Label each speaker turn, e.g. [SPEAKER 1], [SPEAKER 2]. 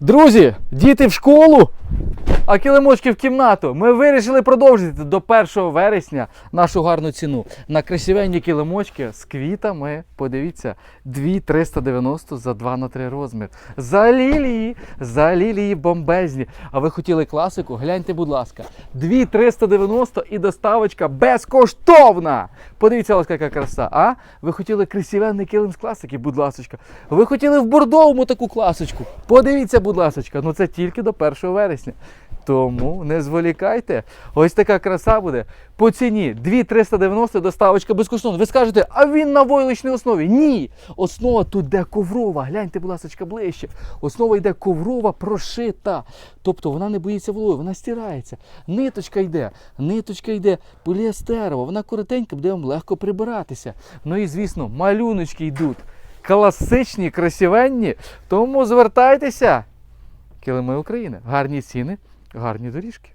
[SPEAKER 1] Друзі, діти в школу, а килимочки в кімнату. Ми вирішили продовжити до 1 вересня нашу гарну ціну. На красивенні килимочки з квітами. Подивіться, 2,390 за 2 на 3 розмір. За лілії, за лілії бомбезні. А ви хотіли класику? Гляньте, будь ласка, 2,390 і доставочка безкоштовна. Подивіться, ось яка краса. А? Ви хотіли красивенний килим з класики, будь ласочка. Ви хотіли в бордовому таку класочку. Подивіться, будь ласочка, ну це тільки до 1 вересня. Тому не зволікайте. Ось така краса буде. По ціні 2,390 доставочка безкоштовна. Ви скажете, а він на войлочній основі? Ні. Основа тут йде коврова. Гляньте, будь ласка, ближче. Основа йде коврова прошита. Тобто вона не боїться вологи, вона стирається. Ниточка йде, ниточка йде поліестерова, вона коротенька, буде вам легко прибиратися. Ну і звісно, малюночки йдуть. Класичні, красивенні. Тому звертайтеся. Килими України. Гарні ціни, гарні доріжки.